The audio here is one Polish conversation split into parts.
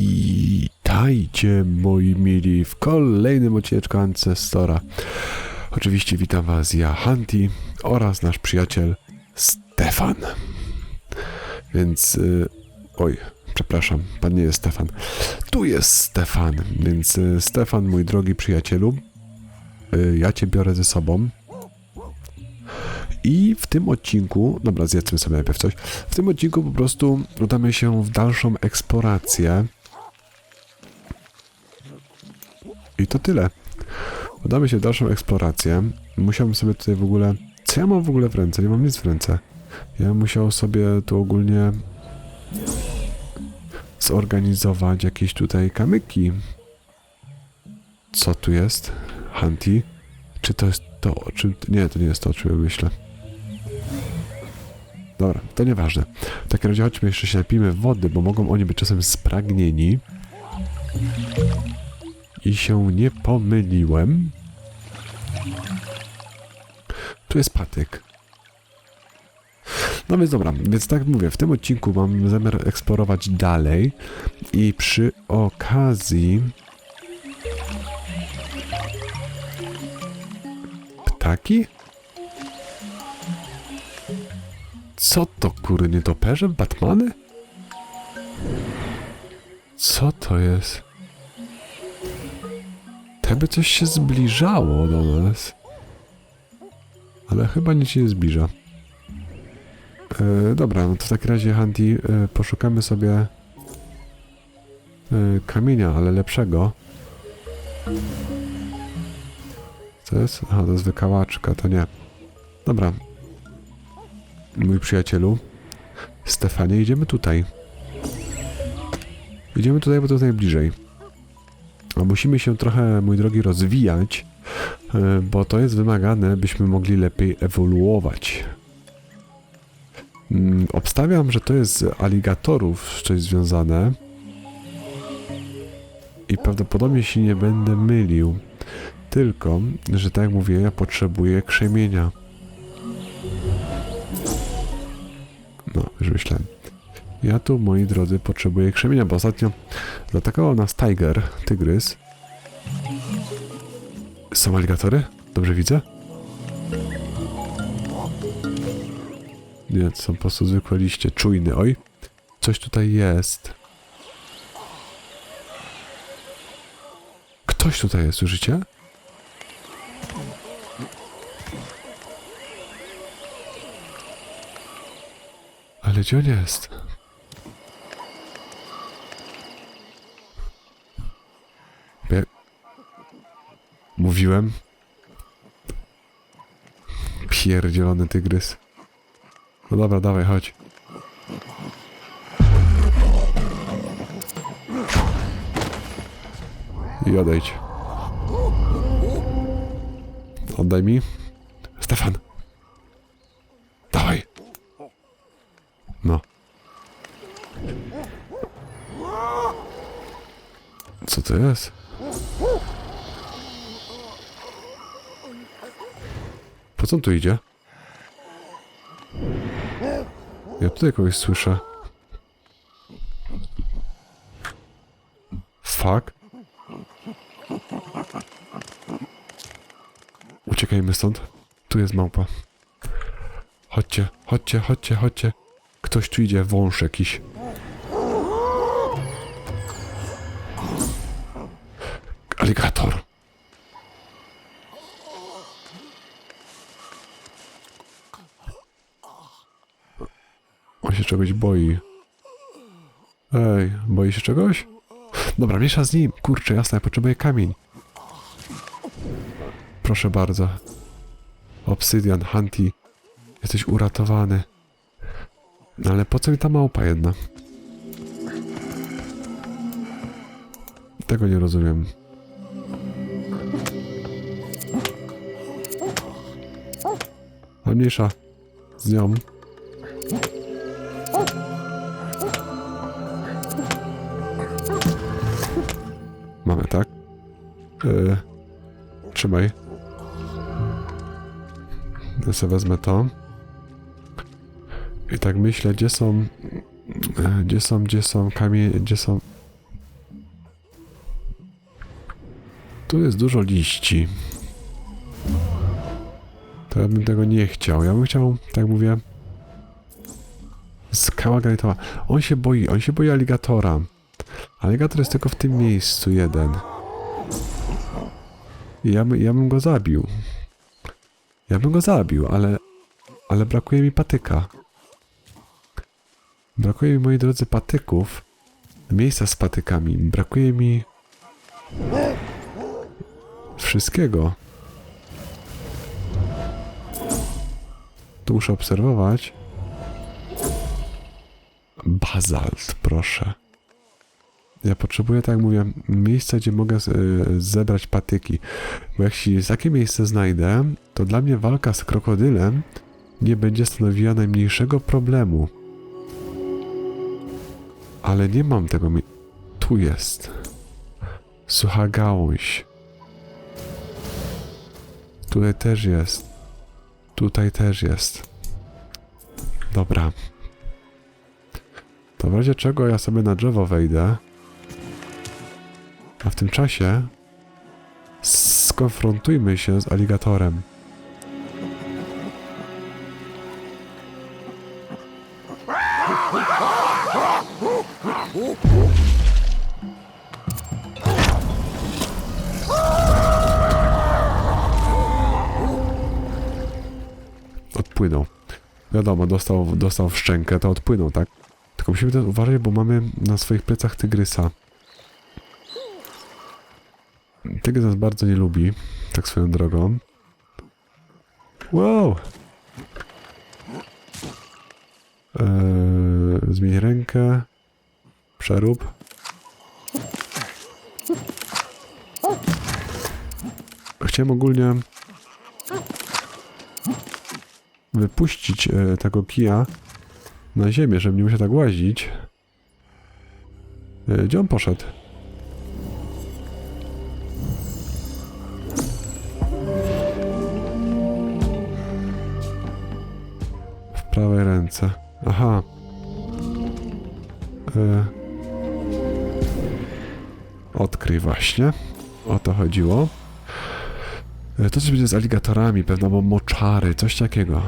Witajcie moi mili w kolejnym odcinku Ancestora. Oczywiście witam was ja, Hanti oraz nasz przyjaciel Stefan. Więc, y, oj, przepraszam, pan nie jest Stefan. Tu jest Stefan, więc y, Stefan, mój drogi przyjacielu, y, ja cię biorę ze sobą. I w tym odcinku, dobra, zjedzmy sobie najpierw coś. W tym odcinku po prostu udamy się w dalszą eksplorację. I to tyle. Udamy się w dalszą eksplorację. Musiałbym sobie tutaj w ogóle. Co ja mam w ogóle w ręce? Nie mam nic w ręce. Ja musiał sobie tu ogólnie zorganizować jakieś tutaj kamyki. Co tu jest? Hunty? Czy to jest to, o czym... Nie, to nie jest to, o czym ja myślę. Dobra, to nieważne. W takim razie chodźmy jeszcze się napijmy wody, bo mogą oni być czasem spragnieni. I się nie pomyliłem. Tu jest patyk. No więc dobra, więc tak mówię, w tym odcinku mam zamiar eksplorować dalej i przy okazji ptaki? Co to kury, nietoperze? Batmany? Co to jest? Teby coś się zbliżało do nas. Ale chyba nic się nie zbliża. E, dobra, no to w takim razie, Hanti, e, poszukamy sobie e, kamienia, ale lepszego. Co jest? Aha, to jest wykałaczka, to nie. Dobra. Mój przyjacielu. Stefanie, idziemy tutaj. Idziemy tutaj, bo to jest najbliżej. A musimy się trochę, mój drogi, rozwijać, e, bo to jest wymagane, byśmy mogli lepiej ewoluować. Mm, Obstawiam, że to jest z aligatorów coś związane. I prawdopodobnie się nie będę mylił. Tylko, że tak jak mówię, ja potrzebuję krzemienia. No, już myślałem. Ja tu, moi drodzy, potrzebuję krzemienia, bo ostatnio zaatakował nas tiger, tygrys. Są aligatory? Dobrze widzę? Nie, to są po prostu zwykłe liście. Czujny, oj. Coś tutaj jest. Ktoś tutaj jest, słyszycie? Gdzie on jest? Ja... Mówiłem? Pierdzielony tygrys. No dobra, dawaj, chodź. I odejdź. Oddaj mi. Stefan. Dawaj. No. Co to jest? Po co on tu idzie? Ja tutaj kogoś słyszę. Fuck. Uciekajmy stąd. Tu jest małpa. Chodźcie, chodźcie, chodźcie, chodźcie. Ktoś tu idzie, wąż jakiś. Aligator. On się czegoś boi. Ej, boi się czegoś? Dobra, miesza z nim. Kurczę, jasne, ja potrzebuję kamień. Proszę bardzo. Obsydian, Hunty. Jesteś uratowany. No ale po co mi ta małpa jedna? Tego nie rozumiem. A mniejsza z nią. Trzymaj. Ja sobie wezmę to. I tak myślę, gdzie są Gdzie są, gdzie są kamienie, gdzie są... Tu jest dużo liści. To ja bym tego nie chciał. Ja bym chciał, tak mówię, skała granitowa. On się boi, on się boi aligatora. Aligator jest tylko w tym miejscu jeden. Ja, by, ja bym go zabił. Ja bym go zabił, ale... Ale brakuje mi patyka. Brakuje mi, moi drodzy, patyków. Miejsca z patykami. Brakuje mi... Wszystkiego. Tu muszę obserwować. Bazalt, proszę. Ja potrzebuję, tak jak mówię, miejsca, gdzie mogę y, zebrać patyki. Bo jak się takie miejsce znajdę, to dla mnie walka z krokodylem nie będzie stanowiła najmniejszego problemu. Ale nie mam tego mi... Tu jest. Sucha gałąź. Tutaj też jest. Tutaj też jest. Dobra. To w razie czego ja sobie na drzewo wejdę. A w tym czasie skonfrontujmy się z aligatorem. Odpłynął. Wiadomo, dostał, dostał w szczękę, to odpłynął, tak? Tylko musimy uważać, bo mamy na swoich plecach tygrysa. Tygrys bardzo nie lubi, tak swoją drogą. Wow! Eee, zmień rękę. Przerób. Chciałem ogólnie wypuścić e, tego kija na ziemię, żeby nie musiał tak łazić. E, Gdzie on poszedł? Prawej ręce. Aha. E... Odkryj właśnie. O to chodziło. E, To coś będzie z aligatorami, pewno bo moczary, coś takiego.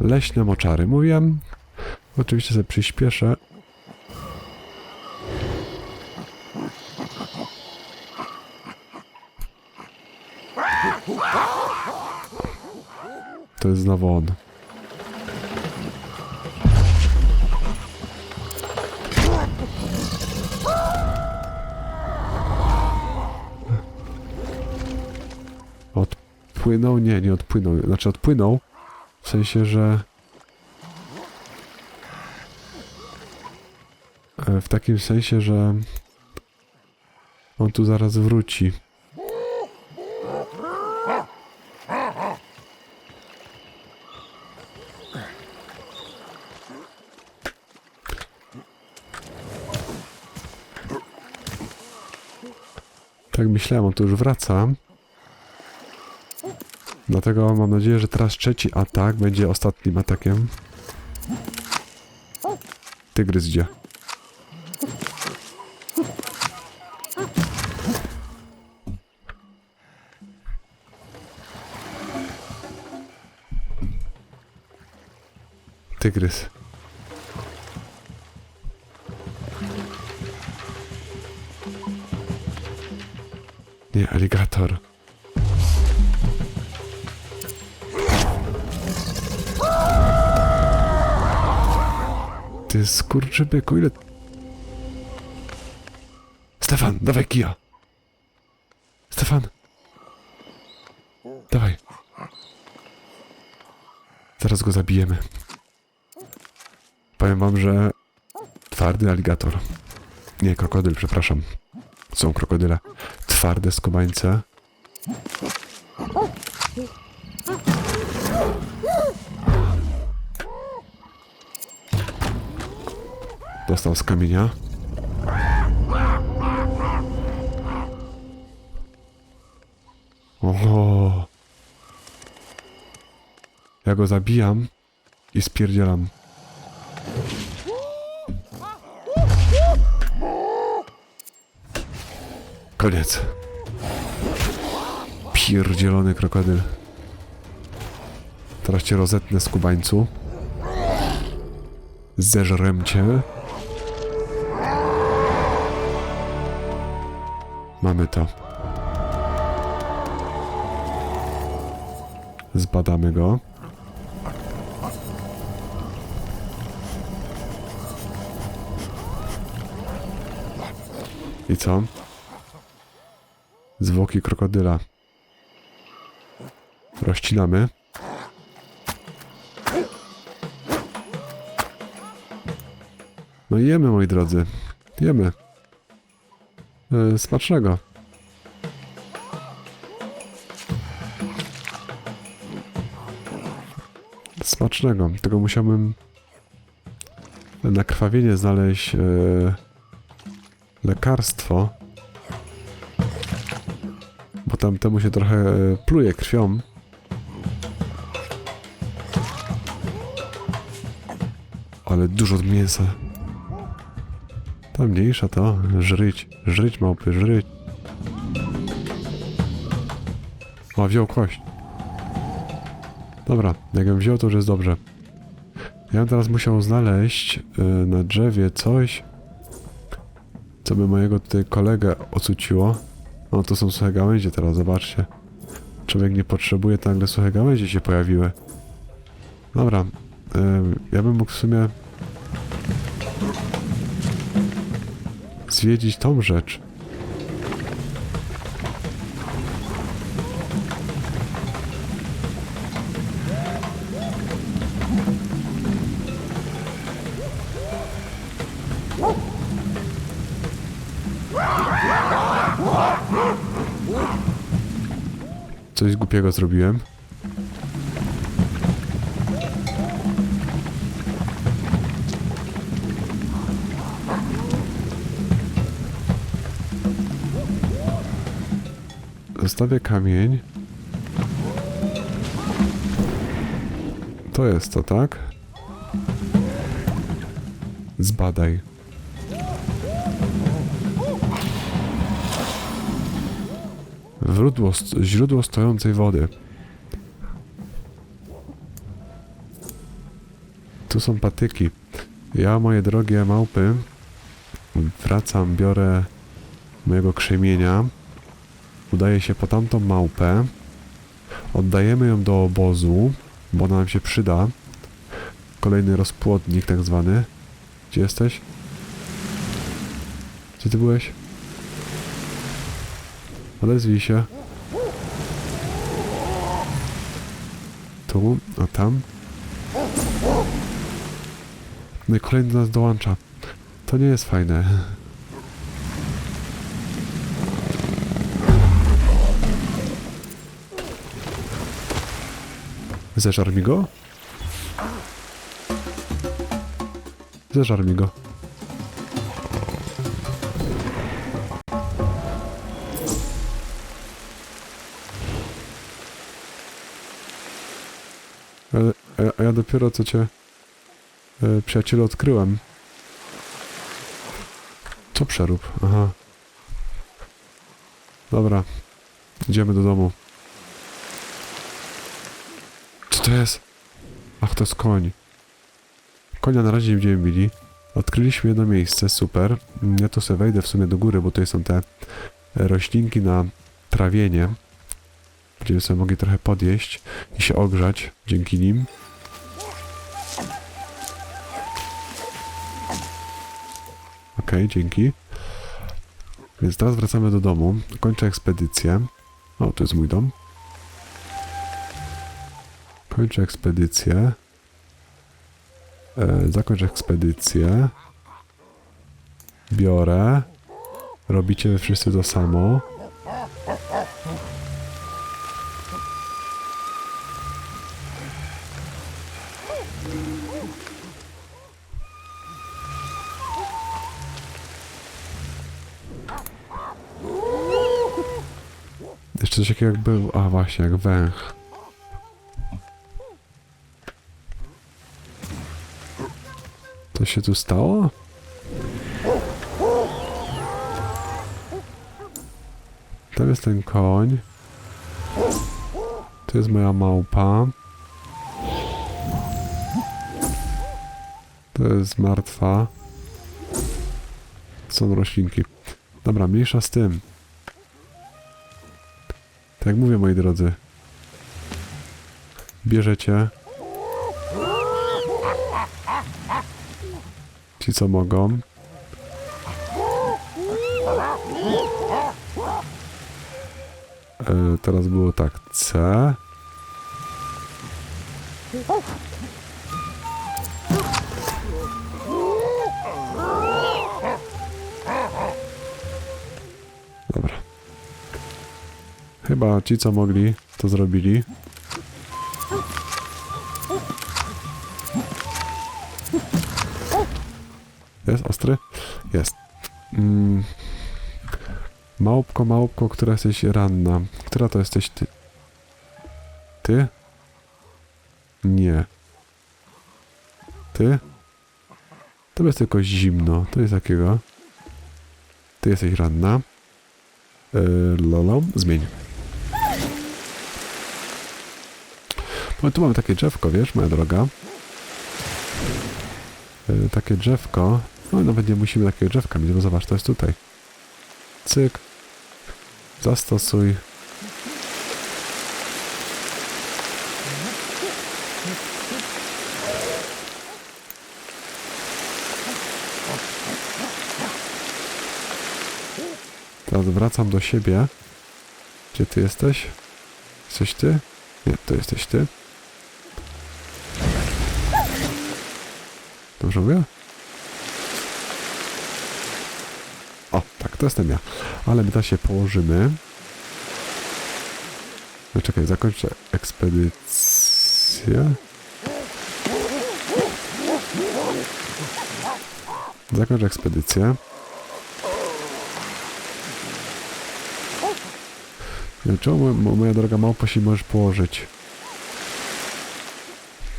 Leśne moczary. Mówiłem. Oczywiście sobie przyspieszę. To jest znowu on. Odpłynął? Nie, nie odpłynął. Znaczy odpłynął. W sensie, że... E, W takim sensie, że... On tu zaraz wróci. Tak myślałem, on tu już wraca. Dlatego mam nadzieję, że teraz trzeci atak będzie ostatnim atakiem. Tygrys gdzie? Tygrys. Nie, aligator. Ty skurczybyku, ile... Stefan, dawaj kija. Stefan. Dawaj. Zaraz go zabijemy. Powiem wam, że... Twardy aligator. Nie, krokodyl, przepraszam. Są krokodyle. Twarde skobańce. Dostał z kamienia. Oho. Ja go zabijam i spierdzielam. Koniec. Pierdzielony krokodyl. Teraz cię rozetnę, skubańcu. Zeżrem cię. Mamy to. Zbadamy go. I co? Zwłoki krokodyla. Rozcinamy. No i jemy, moi drodzy. Jemy. E, smacznego. Smacznego. Tego musiałbym na krwawienie znaleźć e, lekarstwo. Bo tamtemu się trochę e, pluje krwią. Ale dużo mięsa. Ta mniejsza to żryć. Żryć małpy, żryć. O, wziął kość. Dobra, jak ją wziął, to już jest dobrze. Ja bym teraz musiał znaleźć y, na drzewie coś, co by mojego tutaj kolegę ocuciło. O, to są suche gałęzie teraz, zobaczcie. Człowiek nie potrzebuje, to nagle suche gałęzie się pojawiły. Dobra, y, ja bym mógł w sumie zwiedzić tą rzecz. Coś głupiego zrobiłem. Zostawię kamień. To jest to, tak? Zbadaj. Źródło, st- źródło stojącej wody. Tu są patyki. Ja, moje drogie małpy, wracam, biorę mojego krzemienia, udaję się po tamtą małpę, oddajemy ją do obozu, bo ona nam się przyda. Kolejny rozpłodnik tak zwany. Gdzie jesteś? Gdzie ty byłeś? Odezwij się. Tu, a tam. No i kolejny do nas dołącza. To nie jest fajne. Zeżar mi go? Zeżar mi go. A ja dopiero co cię, e, przyjacielu, odkryłem. Co przerób? Aha. Dobra. Idziemy do domu. Co to jest? Ach, to jest koń. Konia na razie nie będziemy bili. Odkryliśmy jedno miejsce, super. Ja tu sobie wejdę w sumie do góry, bo tutaj są te roślinki na trawienie. Będziemy sobie mogli trochę podjeść i się ogrzać dzięki nim. Okej, dzięki. Więc teraz wracamy do domu. Kończę ekspedycję. O, to jest mój dom. Kończę ekspedycję. E, zakończę ekspedycję. Biorę. Robicie wy wszyscy to samo. Jeszcze coś takiego jak był. A właśnie, jak węch. To się tu stało? Tam jest ten koń. Tu jest moja małpa. To jest martwa. Są roślinki. Dobra, mniejsza z tym. Tak jak mówię, moi drodzy. Bierzecie. Ci, co mogą. E, teraz było tak. C. Dobra. Chyba ci, co mogli, to zrobili. Jest ostry? Jest. Mm. Małpko, małpko, która jesteś ranna. Która to jesteś ty? Ty? Nie. Ty? To jest tylko zimno. To jest takiego. Ty jesteś ranna. Yy, Lolo, zmień. No tu mamy takie drzewko, wiesz, moja droga. Yy, takie drzewko. No nawet nie musimy takiego drzewka mieć, bo zobacz, to jest tutaj. Cyk. Zastosuj. Teraz wracam do siebie. Gdzie ty jesteś? Jesteś ty? Nie, to jesteś ty. Dobrze mówię? O, tak, to jestem ja. Ale my się położymy. No czekaj, zakończę ekspedycję. Zakończę ekspedycję. Czemu mo- moja droga małpa się możesz położyć?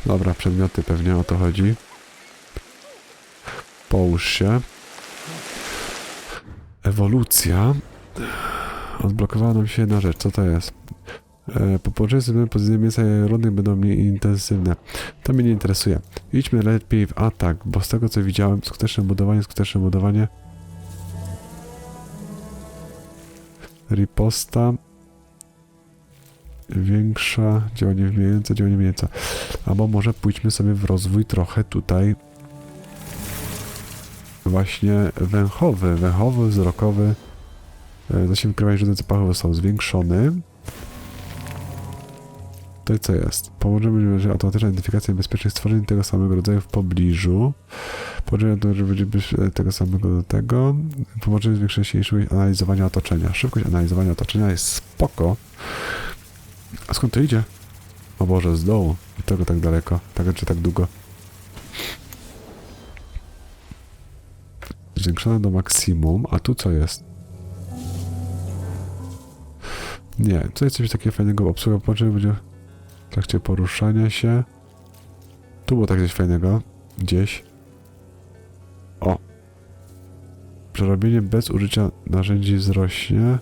Dobra, przedmioty pewnie o to chodzi. Połóż się. Ewolucja. Odblokowała nam się jedna rzecz. Co to jest? E, po połączeniu z pozycje mięsa rodnych będą mniej intensywne. To mnie nie interesuje. Idźmy lepiej w atak, bo z tego co widziałem, skuteczne budowanie, skuteczne budowanie. Riposta. Większa, działanie wymijające, działanie wymijające. Albo może pójdźmy sobie w rozwój trochę tutaj właśnie węchowy, węchowy, wzrokowy. E, Zasięg wykrywania źródeł zapachu został zwiększony. To i co jest? Pomożemy, że automatyczna identyfikacja bezpiecznych stworzeń tego samego rodzaju w pobliżu. Być e, tego samego do tego. Pomożemy zwiększenia szybkość analizowania otoczenia. Szybkość analizowania otoczenia jest spoko. A skąd to idzie? O Boże, z dołu. Dlaczego tak daleko? Tak czy tak długo? Zwiększone do maksimum, a tu co jest? Nie, tu jest coś takiego fajnego, obsługa połączenia będzie w trakcie poruszania się. Tu było tak coś fajnego, gdzieś. O! Przerobienie bez użycia narzędzi wzrośnie.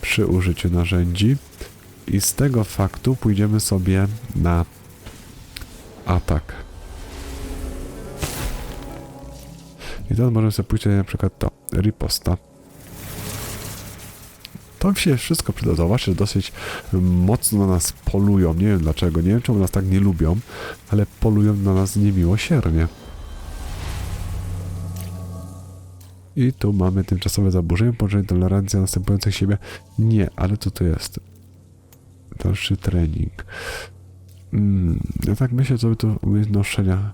Przy użyciu narzędzi. I z tego faktu pójdziemy sobie na atak. I teraz możemy sobie pójść na przykład to, riposta. To się wszystko przyda. Zauważ, że dosyć mocno na nas polują. Nie wiem dlaczego, nie wiem czemu nas tak nie lubią, ale polują na nas niemiłosiernie. I tu mamy tymczasowe zaburzenie, połączenie tolerancja następujących siebie. Nie, ale co to jest? Dalszy trening. Mm, ja tak myślę, co by to umiejętność noszenia.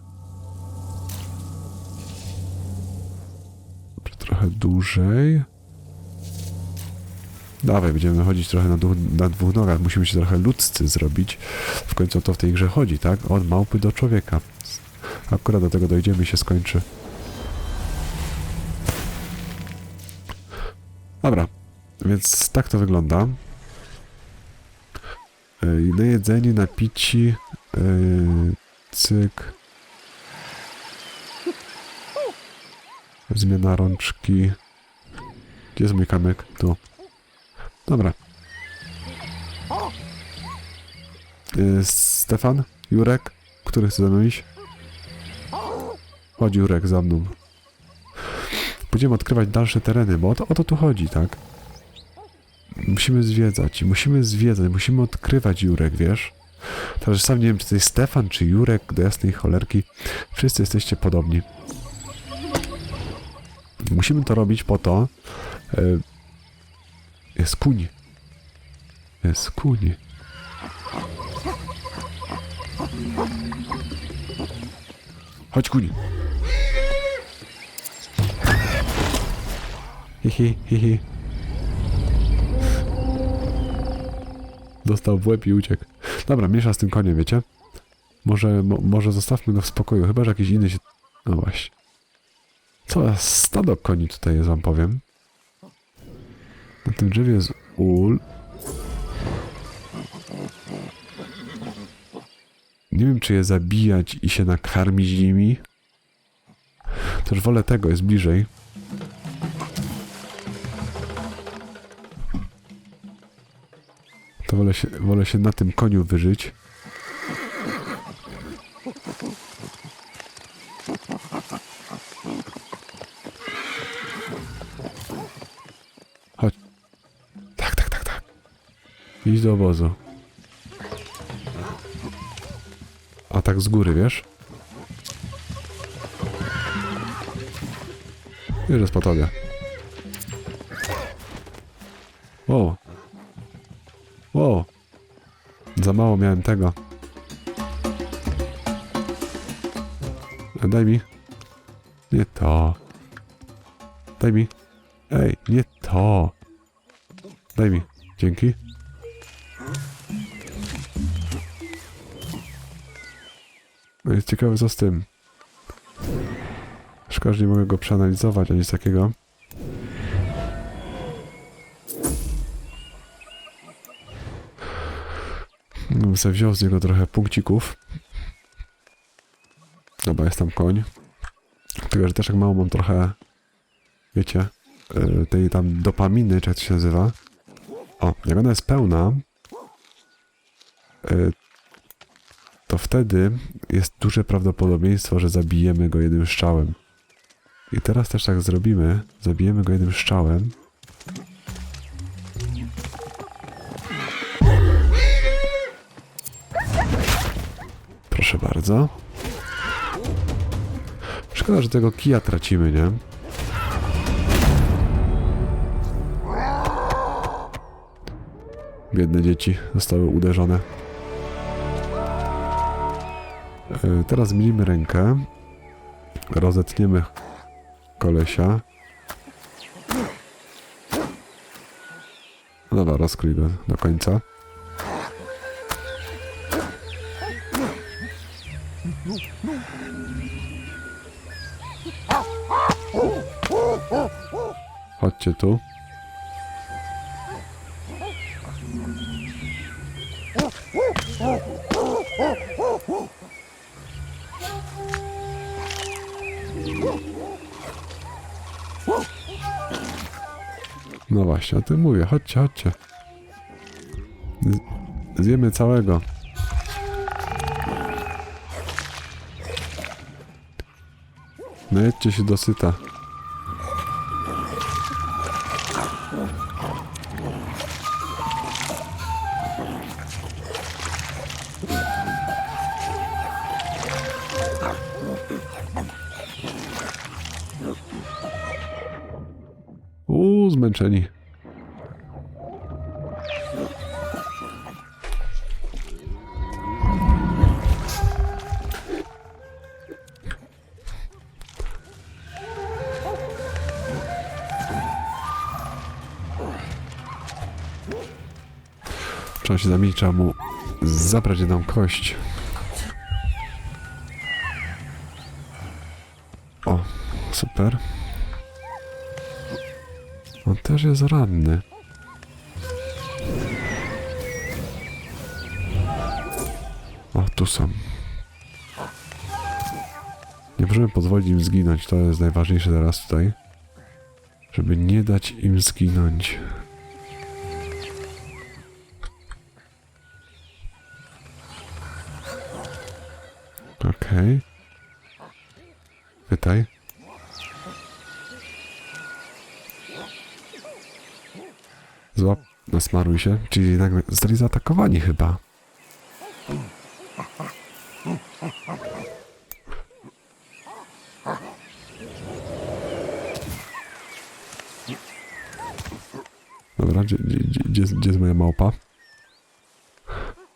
Trochę dłużej. Dawaj, będziemy chodzić trochę na, dwóch- na dwóch nogach. Musimy się trochę ludzcy zrobić. W końcu to w tej grze chodzi, tak? Od małpy do człowieka. Akurat do tego dojdziemy i się skończy. Dobra, więc tak to wygląda. Yy, Na jedzenie, napici, yy, cyk. Zmiana rączki. Gdzie jest mój kamyk? Tu. Dobra. Y, Stefan? Jurek? Który chce ze mną iść? Chodź Jurek za mną. Będziemy odkrywać dalsze tereny, bo o to, o to tu chodzi, tak? Musimy zwiedzać, musimy zwiedzać, musimy odkrywać Jurek, wiesz? Teraz sam nie wiem, czy to jest Stefan, czy Jurek, do jasnej cholerki. Wszyscy jesteście podobni. Musimy to robić po to. e, Jest kuń. Jest kuń. Chodź kuń. Hihi, hihi. Dostał w łeb i uciekł. Dobra, miesza z tym koniem, wiecie? Może, mo, może zostawmy go w spokoju, chyba że jakiś inny się... No właśnie. Za stado koni tutaj jest, wam powiem. Na tym drzewie jest ul. Nie wiem, czy je zabijać i się nakarmić nimi. Też wolę tego, jest bliżej. To wolę się, wolę się na tym koniu wyżyć. Chodź. Tak, tak, tak, tak. Idź do obozu. A tak z góry, wiesz? Już jest po tobie. Wow. Wow. Za mało miałem tego. E, Daj mi. Nie to. Daj mi. Ej, nie to. Daj mi. Dzięki. No jest ciekawe co z tym. Szkoda, że nie mogę go przeanalizować, ani nic takiego. No, bym sobie wziął z niego trochę punkcików. Dobra, jest tam koń. Tylko, że też jak mało mam trochę, wiecie, yy, tej tam dopaminy, czy jak to się nazywa. O, jak ona jest pełna, yy, to wtedy jest duże prawdopodobieństwo, że zabijemy go jednym strzałem. I teraz też tak zrobimy. Zabijemy go jednym strzałem. Proszę bardzo. Szkoda, że tego kija tracimy, nie? Biedne dzieci zostały uderzone. Teraz zmienimy rękę. Rozetniemy kolesia. No Dobra, rozkryj go do końca. Chodźcie tu. Tym mówię. Chodźcie, chodźcie. Zjemy całego. Najedźcie się dosyta. Uuu, zmęczeni. Zamienić, trzeba mu zabrać jedną kość. O, super. On też jest ranny. O, tu są. Nie możemy pozwolić im zginąć, to jest najważniejsze teraz tutaj. żeby nie dać im zginąć. Okej. Pytaj. Złap, nasmaruj się. Czyli jednak zostali zaatakowani chyba. Dobra, gdzie, gdzie, gdzie, gdzie jest moja małpa?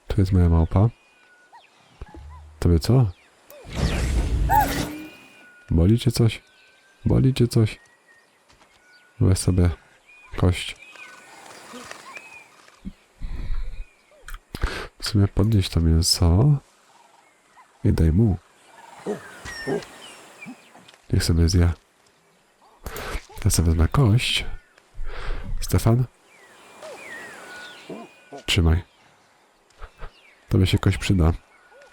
Tu jest moja małpa. Tobie co? Boli cię coś? Boli cię coś? Weź sobie kość. W sumie podnieś to mięso i daj mu. Niech sobie zje. Ja sobie wezmę kość. Stefan? Trzymaj. Tobie się kość przyda,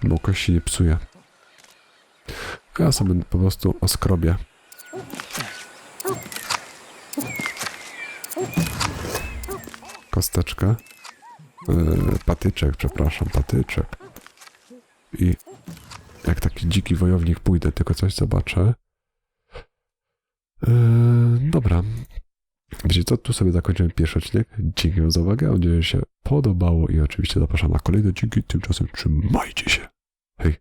bo kość się nie psuje. Ja sobie po prostu oskrobię. Kosteczkę. Yy, patyczek, przepraszam, patyczek. I jak taki dziki wojownik pójdę, tylko coś zobaczę. Yy, dobra. Wiecie co, tu sobie zakończymy pierwszy odcinek. Dzięki za uwagę, mam nadzieję, że się podobało i oczywiście zapraszam na kolejne odcinki. Tymczasem trzymajcie się. Hej.